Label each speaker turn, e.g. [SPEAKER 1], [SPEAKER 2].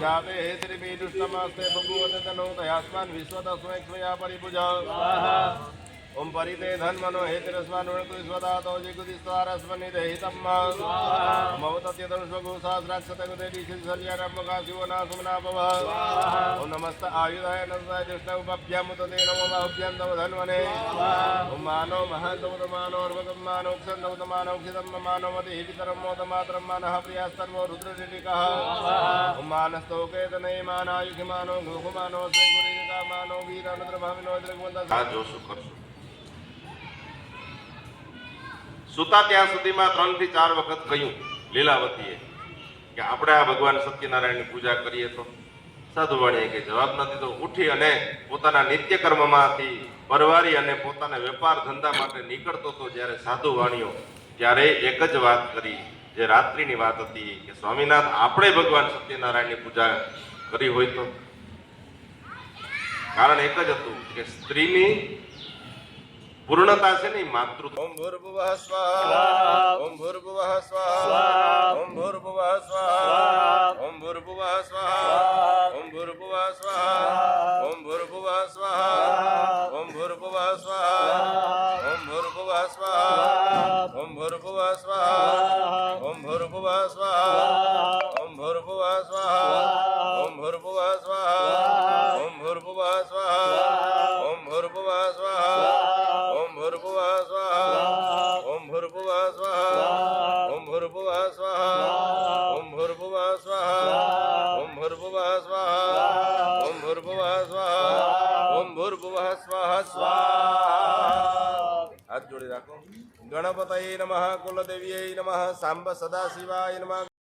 [SPEAKER 1] जाते हेतरिमी दुष्टमस्ते बभूव तनो तयास्मान् विश्वतस्मै त्वया परिभुजा स्वाहा ॐ परिते धन्मनो हेतिरस्मानुकुदिस्वदातो जिगुदिस्वारस्मनिदहितम् भवतत्यतनुष्वगुसाद्राक्षतगुदेशिशल्यारम्भकाशिवनासुमनाभव ॐ नमस्त आयुधाय नमस्ताय दृष्टौभ्यमुतते नमो भाभ्यं तव धन्वने ॐ मानो महन्तमुतमानोर्वगं मानोक्षन्दमुतमानोक्षितं मानोमति हितरं मोदमातरं मानः प्रियास्तर्वो रुद्रशिटिकः ॐ मानस्तौकेतनै मानायुखि मानो घुमानो स्वैगुरिका मानो वीरानन्द्रभाविनो
[SPEAKER 2] द्रगुवन्तः जोशु करशु સુતા ત્યાં સુધીમાં ત્રણથી ચાર વખત કહ્યું લીલાવતીએ કે આપણે આ ભગવાન સત્યનારાયણની પૂજા કરીએ તો? સાધુવાણીએ કે જવાબ નથી તો ઉઠી અને પોતાના નિત્ય કર્મમાંથી પરવારી અને પોતાના વેપાર ધંધા માટે નીકળતો હતો જ્યારે સાધુ વાણીઓ ત્યારે એક જ વાત કરી, જે રાત્રિની વાત હતી કે, સ્વામિનાથ, આપણે ભગવાન સત્યનારાયણની પૂજા કરી હોય તો? કારણ એક જ હતું કે સ્ત્રીની પૂર્ણતા છે ને માતૃત્વ.
[SPEAKER 1] ઓમ ભૂર્ભુવ સ્વાહા ઓમ ભૂર્ભુવ સ્વાહા ઓમ ભૂર્ભુવ સ્વાહા ઓમ ભૂર્ભુવ સ્વાહા ઓમ ભૂર્ભુવ સ્વાહા ઓમ ભૂર્ભુવ સ્વાહા ઓમ ભૂર્ભુવ સ્વાહા ઓમ ભૂર્ભુવ સ્વાહા. ઓમ ભૂર્ભુવ સ્વાહા. ભૂર્ભુવઃ સ્વાહા ઓમ ભૂર્ભુવઃ સ્વાહા ઓમ ભૂર્ભુવઃ સ્વાહા સ્વાહા હાથ જોડી રાખો ગણપતયે નમઃ કુલદેવીય નમઃ સાંબ સદાશિવાય નમઃ